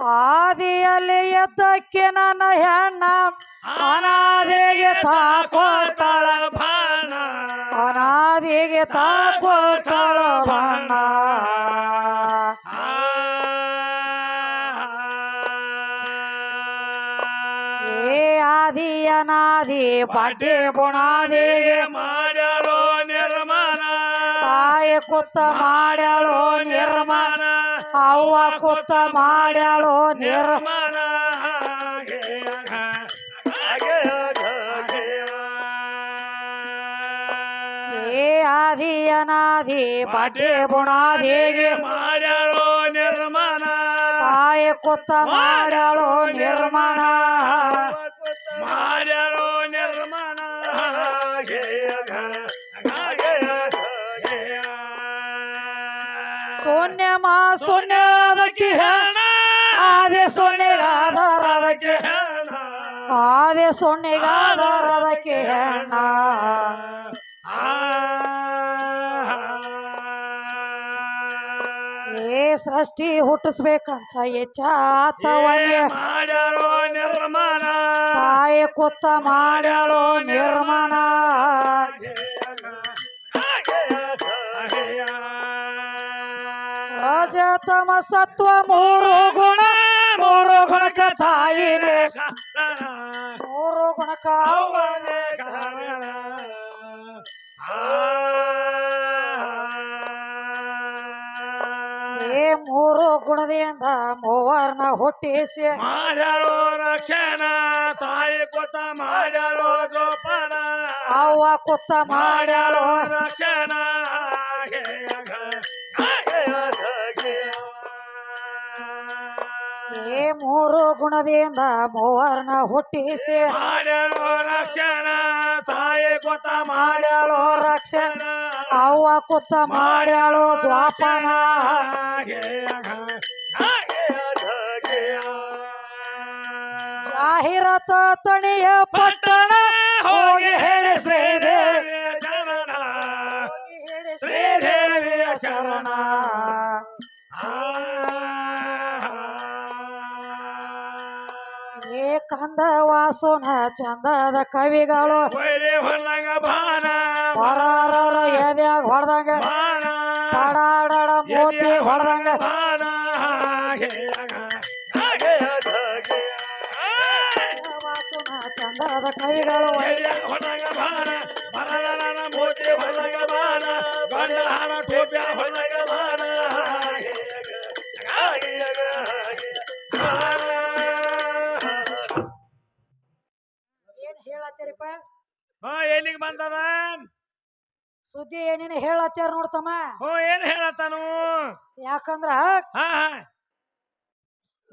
ಆದಿಯಲ್ಲಿ ಎದ್ದಕ್ಕೆ ನನ್ನ ಹೆಣ್ಣ ಅನಾದಿಗೆ ತಾಕೋತಾಳ ಭಾಣ ಅನಾದಿಗೆ ತಾಕೋತಾಳ ಬಣ್ಣ ಏ ಆದಿ ಅನಾದಿ ಬಡ್ಡಿ ಬುಣಾದಿಗೆ ಮಾಡ್ಯಾರೋ ನಿರ್ಮಾಣ ತಾಯಿ ಕುತ್ತ ಮಾಡ್ಯಾಳೋ ನಿರ್ಮಾಣ. ಅವ್ವ ಕುತ್ತ ಮಾಡ್ಯಾಳೋ ನಿರ್ ನಿರ್ಮಾಣ. ಏ ಆದಿ ಅನಾದಿ ಬುಣಾದಿಗೆ ಮಾಡ್ಯಾರೋ ನಿರ್ಮಾಣ ತಾಯಿ ಕುತ್ತ ಮಾಡ್ಯಾಳೋ ನಿರ್ಮಾಣ. ಮಾಡ್ಯಾಳೋ ನಿರ್ಮಾಣ. ಆದೇ ಶೂನ್ಯದಕ್ಕೆ ಹೆಣ ಅದಕ್ಕೆ ಸೊನ್ನೆಗಾದರದಕ್ಕೆ ಆದಿ ಸೊನ್ನೆಗಾದರದಕ್ಕೆ ಹೆಣ್ಣ ಏ ಸೃಷ್ಟಿ ಹುಟ್ಟಿಸ್ಬೇಕಂತ ಎಚ್ಚಾತ ಕೊತ್ತ ಮಾಡ್ಯಾರೋ ನಿರ್ಮಾಣ ತಾಯಿ ಕುತ್ತ ಮಾಡ್ಯಾಳೋ ನಿರ್ಮಾಣ ರಜತಮ ಸತ್ವ ಮೂರು ಗುಣ ಮೂರು ಗುಣಕ ತಾಯಿನೇ. ಮೂರು ಗುಣಕ ಏ ಮೂರು ಗುಣದಿಂದ ಮೂವರ್ನ ಹುಟ್ಟಿಸಿ. ಮಾಡಲು ರಕ್ಷಣ ತಾಯಿ ಕೊತ್ತ ಮಾಡಲು ಜೋಪಾನ ಅವ್ವ ಕೊತ್ತ ಮಾಡಲು ರಕ್ಷಣ ಏ ಮೂರು ಗುಣದಿಂದ ಮೂವರ್ನ ಹುಟ್ಟಿಸಿ. ಮಾಡಲೋ ರಕ್ಷಣ ತಾಯಿ ಕೊತ್ತ ಮಾಡಲೋ ರಕ್ಷಣ. ಅವ್ವ ಕುತ್ತ ಮಾಡ್ಯಾಳೋ ಜ್ವಾಪನ ಜಾಹೀರಾತ ತಣಿಯ ಪಟ್ಟಣ ಹೋಗಿ ಹೇಳಿ ಶ್ರೀದೇವಿ ಏ ವಾಸೋನ ಚಂದದ ಕವಿಗಳು. ಹೊಲ್ಲಂಗ ಬಾನ ಹೊರಾರರ ಎದ್ಯಾಗ ಹೊಡ್ದಂಗ? ಬಾನ ಕಡಾಡಡ ಮೂತಿ ಹೊಡ್ದಂಗ? ವಾಸುನ ಚಂದದ ಕವಿಗಳು. ಬಾನ ಹೇಳತ್ತೀರಿಪ್ಪ ಹಾ ಏನಿಗೆ ಬಂದದ? ಸುದ್ದಿ ಏನೇನು ಹೇಳತ್ತಾರ ನೋಡ್ತಮ್ಮ ಹೋ ಏನ್ ಹೇಳತ್ತಾನು ಯಾಕಂದ್ರ ಹಾ ಹಾ.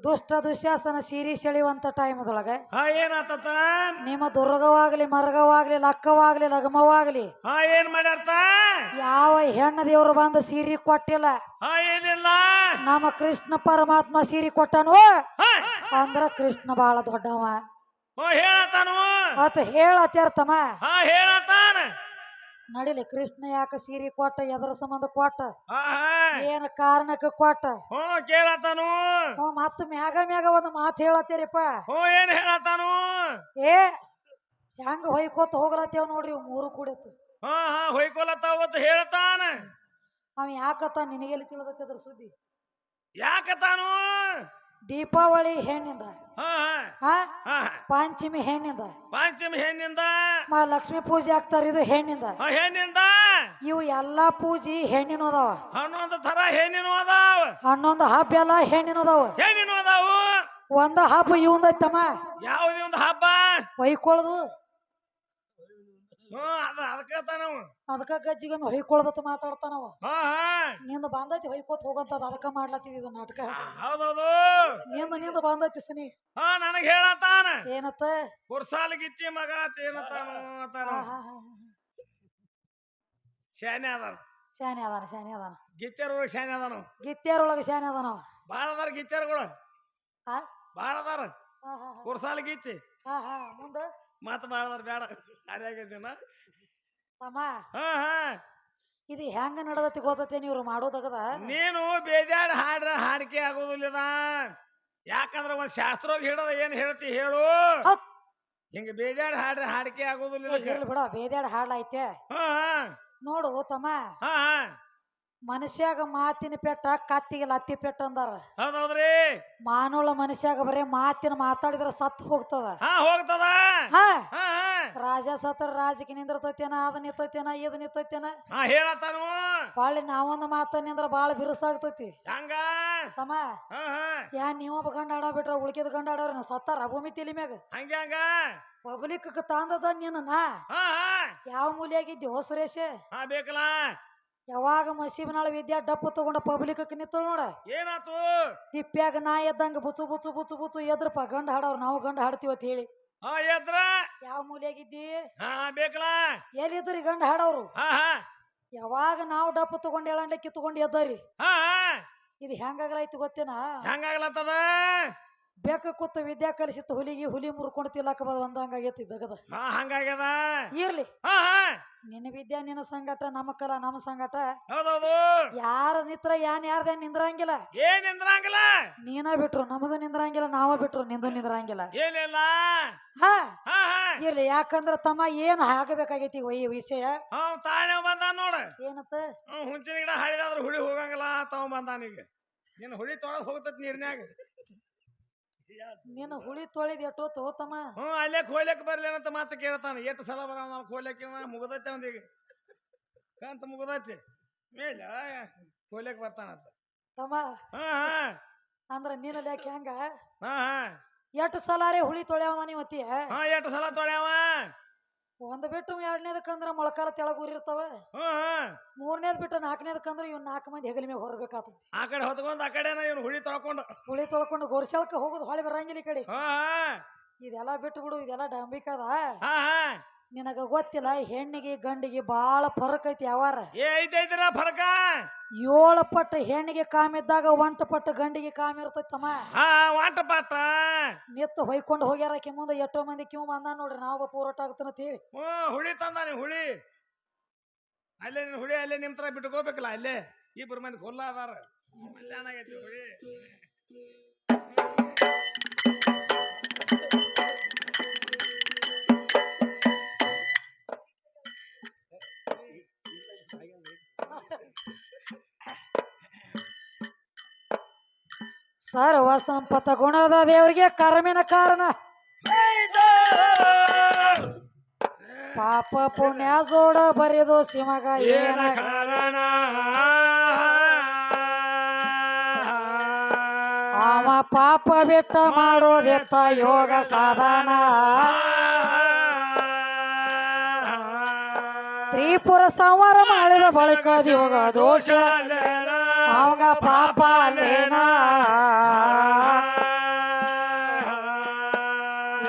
ದುಷ್ಟ ದುಶ್ಯಾಸನ ಸೀರಿ ಸೆಳೆಯುವಂತ ಟೈಮದೊಳಗ ಹಾ ನಿಮ್ಮ ದುರ್ಗವಾಗ್ಲಿ ಮರ್ಗವಾಗ್ಲಿ ಲಕ್ಕವಾಗ್ಲಿ ಲಗಮವಾಗ್ಲಿ ಹಾ ಏನ್ ಮಾಡ್ಯಾರ್ತ? ಯಾವ ಹೆಣ್ಣ ದೇವ್ರು ಬಂದು ಸೀರಿ ಕೊಟ್ಟಿಲ್ಲ. ಹಾ ಏನಿಲ್ಲ? ನಮ್ಮ ಕೃಷ್ಣ ಪರಮಾತ್ಮ ಸೀರಿ ಕೊಟ್ಟನು? ಹಾ. ಅಂದ್ರ ಕೃಷ್ಣ ಬಹಳ ದೊಡ್ಡವ. ಹೋ ಹೇಳತಾನು ಅತ್ ಹೇಳತ್ಯಾರ ತಮ್ಮ. ಹಾ ಹೇಳತಾನ ನಡಿಲಿ ಕೃಷ್ಣ ಯಾಕ ಸೀರಿ ಕೊಟ್ಟ ಎದ್ರ ಸಂಬಂಧ ಕೊಟ್ಟ? ಹಾ ಹಾ. ಏನ ಕಾರಣಕ್ಕ ಕೊಟ್ಟ? ಹ್ಞೂ ಕೇಳತಾನು ಹ್ಞೂ ಮತ್ತ ಮ್ಯಾಗ ಮ್ಯಾಗ ಒಂದು ಮಾತು ಹೇಳತ್ತೀರಿಪ್ಪ. ಹ್ಞೂ ಏನ್ ಹೇಳತಾನು ಏ ಹೆಂಗ ಹೊಯ್ಕೋತ ಹೋಗ್ಲತ್ತೇವ್ ನೋಡ್ರಿ ಇವ್ ಮೂರು ಕೂಡತ್ತು ಹಾ ಹಾ ಹೊಯ್ಕೊಲತ್ತಾವತ್ತು ಹೇಳ್ತಾನ. ಅವ ಯಾಕತ್ತ ನಿನಗೆಲ್ಲಿ ತಿಳಿದತ್ತೆ ಅದ್ರ ಸುದ್ದಿ? ಯಾಕತಾನು ದೀಪಾವಳಿ ಹೆಣ್ಣಿಂದ. ಹಾ. ಪಂಚಮಿ ಹೆಣ್ಣಿಂದ. ಪಂಚಮಿ ಹೆಣ್ಣಿಂದ. ಮಾ ಲಕ್ಷ್ಮಿ ಪೂಜೆ ಆಗ್ತಾರ ಇದು ಹೆಣ್ಣಿಂದ. ಹೆಣ್ಣಿಂದ. ಇವು ಎಲ್ಲಾ ಪೂಜಿ ಹೆಣ್ಣಿನ ಅದಾವ. ಹನ್ನೊಂದು ತರ ಹೆಣ್ಣಿನ ಅದಾವ. ಹನ್ನೊಂದು ಹಬ್ಬ ಎಲ್ಲ ಹೆಣ್ಣಿನ ಅದಾವ. ಹೆಣ್ಣಿನ ಅದಾವು. ಒಂದ ಹಬ್ಬ ಇವಂದೈತಮ್ಮ. ಯಾವುದೇ ಒಂದು ಹಬ್ಬ? ಹೊಯ್ಕೊಳ್ಳೋದು ಹ್ಞೂ ಅದ ಅದಕ್ಕ ತಾನವ ಅದಕ್ಕ ಗಜ್ಜಿಗೊಮ್ಮೆ ಹೊಯ್ಕೊಳ್ಳೋದತ್ತ ಮಾತಾಡ್ತಾನವ ಹಾ ಹಾ ನಿಂದ ಬಂದೈತಿ ಹೊಯ್ಕೋತ ಹೋಗಂತದ ಅದಕ್ಕ ಮಾಡ್ಲತ್ತಿದ್ ಇದು ನಾಟಕ. ಹೌದೌದು. ನಿಂದ ನಿಂದ ಬಂದೈತಿ ಸನಿ. ಹಾ ನನಗ್ ಹೇಳತಾನ. ಏನತ್ತ? ಕುರ್ಸಾಲ್ ಗಿತ್ತಿ ಮಗ ಏನತಾನು ಅಂತಾನ. ಹಾ, ಹಾ, ಹಾ. ಶಾನೆ ಅದಾನ. ಶಾನೆ ಅದಾನ ಶಾನೆ ಅದಾನ. ಗಿಚ್ಚರ್ ಶಾನೆ ಅದಾನು ಗಿತ್ಯಾರೊಳಗ ಶಾನೆ ಅದಾನವ ಭಾಳ ಅದಾರ ಗಿಚ್ಚರ್ಗಳು ಹಾ ಬಾಳ ಅದಾರ. ಹಾ ಹಾ ಕುರ್ಸಾಲ್ ಹಾ ಹಾ ಮುಂದ? ಮತ್ ಅದಾರ ಬೇಡ ದಿನ ತಮ್ಮ ಹಾ ಹಾ. ಇದು ಹೆಂಗ ನಡದತಿ ಗೊತ್ತೈತೆ ಇವ್ರು ಮಾಡೋದಾಗದ? ನೀನು ಬೇಜಾಡ್ ಹಾಡ್ರ ಹಾಡಿಕೆ ಆಗೋದಿಲ್ಲ ಯಾಕಂದ್ರ ಒಂದ್ ಶಾಸ್ತ್ರ ಹಿಡದ ಏನ್ ಹೇಳ್ತಿ ಹೇಳು. ಹೌದ್. ಹಿಂಗ ಬೇಜಾಡ್ ಹಾಡ್ರ ಹಾಡಿಕೆ ಆಗೋದಿಲ್ಲ ಬಿಡ ಬೇದ್ಯಾಡ ಹಾಡ್ಲೈತೆ ಹಾ. ನೋಡು ತಮ್ಮ. ಹಾ ಹಾ. ಮನುಷ್ಯಾಗ ಮಾತಿನ ಪೆಟ್ಟ ಕತ್ತಿಗೆ ಲತ್ತಿ ಪೆಟ್ಟ ಅಂದಾರ. ಹೌದೌದ್ರಿ. ಮಾನವಳ ಮನುಷ್ಯಾಗ ಬರೇ ಮಾತಿನ ಮಾತಾಡಿದ್ರ ಸತ್ತು ಹೋಗ್ತದ. ಹಾ ಹೋಗ್ತದ. ಹಾ. ರಾಜ ಸತ್ರ ರಾಜಕೀಯ ನಿಂದಿರ್ತೈತೇನ ಅದ ನಿಂತೈತೇನ ಇದ ನಿಂತೈತೇನ? ಹಾ ಹೇಳತ್ತಾನು. ಬಾಳಿ ನಾವೊಂದ್ ಮಾತ ನಿಂದ್ರ ಬಾಳ ಬಿರುಸಾಗ್ತೈತಿ. ಹಂಗ? ತಮ್ಮ ಹಾ ಹಾ. ಯಾ ನೀವೊಬ್ಬ ಗಂಡ ಆಡೋ ಬಿಟ್ರ ಉಳ್ಕಿದ ಗಂಡ ಆಡೋರ ಸತ್ತಾರ ಭೂಮಿ ತಿಲಿ ಮ್ಯಾಗ? ಹಂಗ ಹಂಗ. ಪಬ್ಲಿಕ್ ತಾಂದದ ನೀನು ನಾ ಯಾವ ಮೂಲಿಯಾಗಿದ್ದಿ ಹೋ ಸುರೇಶ? ಹಾ ಬೇಕಲ್ಲ. ಯಾವಾಗ ಮಸೀಬನಾಳ ವಿದ್ಯಾ ಡಪ್ಪು ತಗೊಂಡ ಪಬ್ಲಿಕ್ ನಿಂತು ನೋಡ? ಏನಾತು? ತಿಪ್ಪ್ಯಾಗ ನಾ ಎದ್ದಂಗ ಬುಚ್ಚು ಬುಚ್ಚು ಬುಚ್ಚು ಬುಚ್ಚು ಎದ್ರಪ್ಪ ಗಂಡ ಹಾಡವ್ರು ನಾವು ಗಂಡ ಹಾಡ್ತೀವಿ ಅಂತ ಹೇಳಿ. ಹಾ ಎದ್ರ? ಯಾವ ಮೂಲೆಯಾಗಿದ್ದಿ? ಹಾ ಬೇಕಲ್ಲ ಎಲ್ಲಿದ್ರಿ ಗಂಡ ಹಾಡವ್ರು? ಹಾ ಹಾ. ಯಾವಾಗ ನಾವು ಡಪ್ಪು ತಗೊಂಡ ಹೇಳಂಡೆ ಕಿತ್ಕೊಂಡು ಎದ್ದರಿ? ಹಾ ಇದು ಹೆಂಗಾಗಲೈತಿ ಗೊತ್ತೇನಾ? ಹೆಂಗಾಗ್ಲತ್ತದ? ಬೇಕ ಕೂತ ವಿದ್ಯಾ ಕಲಿಸಿತ್ತು ಹುಲಿಗಿ ಹುಲಿ ಮುರ್ಕೊಂಡು ತಿಲ್ಲಕ ಒಂದಂಗಾಗೈತಿ ದಗದ. ಹಾ ಹಂಗಾಗ್ಯದ? ಇರ್ಲಿ. ಹಾ ಹಾ. ನಿನ್ನ ವಿದ್ಯಾ ನಿನ್ನ ಸಂಗಟ ನಮ್ಮ ಕಲ ನಮ್ಮ ಸಂಗಟ. ಹೌದೌದು. ಯಾರ ನಿತ್ರ ಯಾನ್ ಯಾರ್ದ ನಿಂದ್ರಂಗಿಲ್ಲ. ಏನ್ ನಿಂದ್ರಂಗಿಲ್ಲ? ನೀನ ಬಿಟ್ರು ನಮ್ಮದು ನಿಂದ್ರಂಗಿಲ್ಲ ನಾವ ಬಿಟ್ರು ನಿಂದು ನಿಂದ್ರಂಗಿಲ್ಲ. ಏನಿಲ್ಲ? ಹಾ. ಇರ್ಲಿ ಯಾಕಂದ್ರ ತಮ್ಮ ಏನ್ ಆಗಬೇಕಾಗೈತಿ ಈ ವಿಷಯ? ತಾನೇ ಬಂದ ನೋಡ. ಏನತ್ತ? ಹುಂಚಿನ ಗಿಡ ಹಾಡಿದಾದ್ರ ಹುಳಿ ಹೋಗಂಗಿಲ್ಲ ತಾವ್ ಬಂದಾನೀಗ ನೀನ್ ಹುಳಿ ತೊಳದ್ ಹೋಗ್ತತ್ ನೀರ್ನ್ಯಾಗ. ನೀನು ಹುಳಿ ತೊಳಿದ್ ಎಷ್ಟೋತು ತಮ್ಮ ಹ್ಮ್ ಅಲ್ಲೇ ಕೋಯ್ಲಕ್ ಬರ್ಲೇನಂತ ಮಾತು ಕೇಳ್ತಾನ. ಎಷ್ಟು ಸಲ ಬರ ನಾನು ಕೋಯ್ಲಕ್ಕೆ ಮುಗದೈತೆ ಒಂದೀಗ ಕಂತ ಮುಗದೈತಿ. ಮೇಲೆ ಕೋಯ್ಲಕ್ ಬರ್ತಾನಂತ ತಮ್ಮ ಹಾ ಹಾ. ಅಂದ್ರ ನೀನ ಯಾಕೆ ಹೆಂಗ? ಹಾ ಹಾ. ಎಷ್ಟು ಸಲಾರೇ ಹುಳಿ ತೊಳ್ಯಾವ ನೀವತ್ತಿ ಹಾ ಎಷ್ಟು ಸಲ ತೊಳ್ಯಾವ? ಒಂದ್ ಬಿಟ್ಟು ಎರಡನೇದಕ್ಕಂದ್ರ ಮೊಳಕಾಲ ತೆಳಗ ಊರಿರ್ತಾವ ಹ್ಮ್ ಮೂರನೇದ್ ಬಿಟ್ಟು ನಾಲ್ಕನೇದಕ್ಕಂದ್ರ ಇವ್ ನಾಲ್ಕು ಮಂದಿ ಹೆಗಲ ಮ್ಯಾಗ ಹೊರಬೇಕಾತ ಆ ಕಡೆ ಹೊತ್ಕೊಂಡ್ ಆ ಕಡೆನ ಇವ್ನು ಹುಳಿ ತೊಳ್ಕೊಂಡು. ಹುಳಿ ತೊಳ್ಕೊಂಡು ಗೋರ್ಸಲ್ಕ ಹೋಗುದು ಹೊಳಿ ಬರಂಗಿಲ್ಲ ಈ ಕಡೆ. ಹಾ ಇದೆಲ್ಲ ಬಿಟ್ಟು ಬಿಡು ಇದೆಲ್ಲ ಡಂಬಿಕದ ಹಾ ಹಾ. ನಿನಗ ಗೊತ್ತಿಲ್ಲ ಹೆಣ್ಣಿಗೆ ಗಂಡಿಗೆ ಬಾಳ ಫರಕ್ ಐತಿ ಯಾವಾರ. ಏ ಐತೈತಿರ ಫರಕ. ಏಳು ಪಟ್ಟ ಹೆಣ್ಣಿಗೆ ಕಾಮಿದ್ದಾಗ ಒಂಟ ಪಟ್ಟ ಗಂಡಿಗೆ ಕಾಮ ಇರ್ತೈತಮ್ಮ. ಆ ವಾಟ ಪಾಟ ನಿತ್ತು ಹೊಯ್ಕೊಂಡು ಹೋಗ್ಯಾರ ಆಕಿ ಮುಂದೆ ಎಷ್ಟೋ ಮಂದಿ ಕಿವ್ ಬಂದ ನೋಡ್ರಿ ನಾವು ಪೂರಟ ಆಗ್ತಾನ ಹೇಳಿ. ಹ್ಞೂ ಹುಳಿ ತಂದಾನೆ ಹುಳಿ. ಅಲ್ಲೇ ನೀನು ಹುಳಿ ಅಲ್ಲೇ ನಿಮ್ ತರ ಬಿಟ್ಕೋಬೇಕಲ್ಲ ಅಲ್ಲೇ. ಇಬ್ರು ಮಂದಿ ಕೊಲ್ಲ ಅದಾರ. ಹುಳಿ. ಸರ್ವ ಸಂಪತ ಗುಣದ ದೇವರಿಗೆ ಕರ್ಮಿನ ಕಾರಣ. ಪಾಪ ಪುಣ್ಯ ಜೋಡ ಬರೆದು ಸಿಮಗ ಏನ ಏನ ಕಾರಣ? ಅವ ಪಾಪ ಬಿಟ್ಟ ಮಾಡೋದೆತ್ತ ಯೋಗ ಸಾಧನ. ತ್ರಿಪುರ ಸಂವಾರ ಮಾಡಿದ ಬಳಿಕ ಯೋಗ ದೋಷ. அவங்க பாப்பா லேனா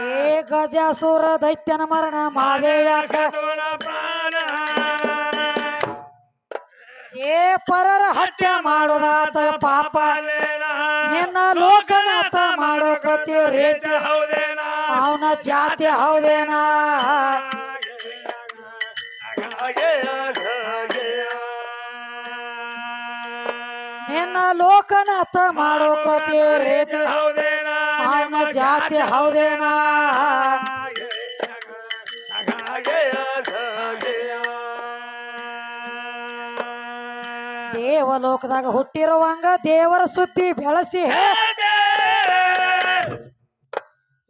ಏ ದೈತ್ಯನ ಮರಣ ಮಾದೇವ ಏ ಪರರ ಹತ್ಯೆ ಮಾಡೋದಾತ ಪಾಪ. ನಿನ್ನ ಲೋಕನಾಥ ಮಾಡೋ ಕೃತ್ಯ ಹೌದೇನಾ ಅವನ ಜಾತಿ ಹೌದೇನಾ? ಲೋಕನಾಥ ಮಾಡೋ ಕೃತಿ ರೀತಿ. ಹೌದೇನ? ಅವನ ಜಾತಿ ಹೌದೇನ? ದೇವಲೋಕದಾಗ ಹುಟ್ಟಿರುವಂಗ ದೇವರ ಸುದ್ದಿ ಬೆಳೆಸಿ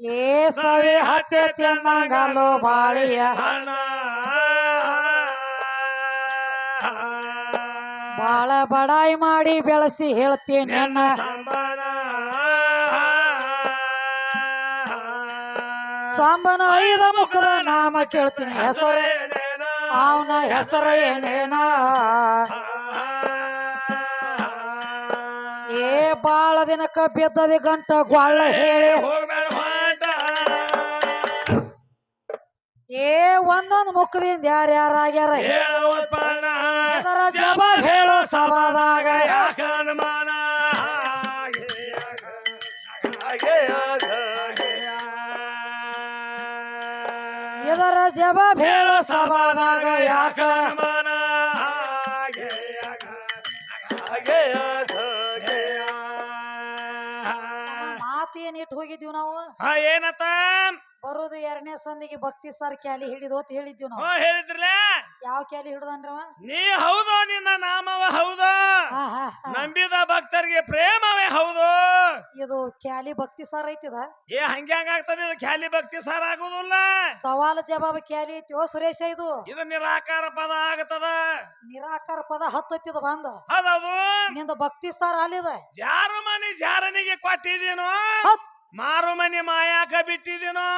ಏ ಸವಿ ಹತ್ಯೆ ತಿನ್ನಂಗಲ್ಲೋ ಬಾಳಿಯ ಬಾಳ ಬಡಾಯಿ ಮಾಡಿ ಬೆಳೆಸಿ ಹೇಳ್ತೀನಿ ನನ್ನ ಸಾಂಬನ. ಐದ ಮುಖದ ನಾಮ ಕೇಳ್ತೀನಿ. ಹೆಸರು ಅವನ ಹೆಸರು ಏನೇನ. ಏ ಬಾಳ ದಿನಕ್ಕ ಬಿದ್ದದಿ ಗಂಟ ಗ್ವಾಳ ಹೇಳಿ ಏ ಒಂದೊಂದು ಮುಖದಿಂದ ಯಾರ್ಯಾರಾಗ್ಯಾರ? ಜವಾಬ್ ಹೇಳೋ ಸಭಾದಾಗ ಇದರ ಜವಾಬ್ ಹೇಳೋ ಸಭಾದಾಗ ಯಾಕ? ಮಾತು ಮಾತೇನಿಟ್ಟು ಹೋಗಿದ್ದೀವಿ ನಾವು? ಹಾ ಏನತ್ತ? ಬರೋದು ಎರಡನೇ ಸಂದಿಗೆ ಭಕ್ತಿ ಸರ್ ಕ್ಯಾಲಿ ಹಿಡಿದು ಅಂತ ಹೇಳಿದ್ವಿ ನಾವು. ಹೇಳಿದ್ರಲ್ಲ ಯಾವ ಕ್ಯಾಲಿ ಹಿಡಿದ್ರವ ನೀ ಹೌದು ನಿನ್ನ ನಾಮವ ಹೌದು? ಹಾ ಹಾ ಹಾ. ನಂಬಿದ ಭಕ್ತರಿಗೆ ಪ್ರೇಮವೇ ಹೌದು? ಇದು ಕ್ಯಾಲಿ ಭಕ್ತಿ ಸರ್ ಐತಿದ? ಏ ಹಂಗೆ ಹಂಗಾಗ್ತದೆ ಇದು ಖ್ಯಾಲಿ ಭಕ್ತಿ ಸಾರ ಆಗುದಿಲ್ಲ. ಸವಾಲ ಜವಾಬ್ ಕ್ಯಾಲಿ ಐತಿ ಓ ಸುರೇಶ ಇದು? ಇದು ನಿರಾಕಾರ ಪದ ಆಗತದ. ನಿರಾಕಾರ ಪದ ಹತ್ತತ್ತಿದ ಬಂದ? ಹೌದೌದು. ನಿಂದ ಭಕ್ತಿ ಸರ್ ಅಲ್ಲಿದ ಜಾರು ಮನಿ ಜಾರನಿಗೆ ಕೊಟ್ಟಿದ್ದೀನೋ? ಹತ್. ಮಾರು ಮನೆ ಮಾಯಾಕ ಬಿಟ್ಟಿದ್ದೀನೋ?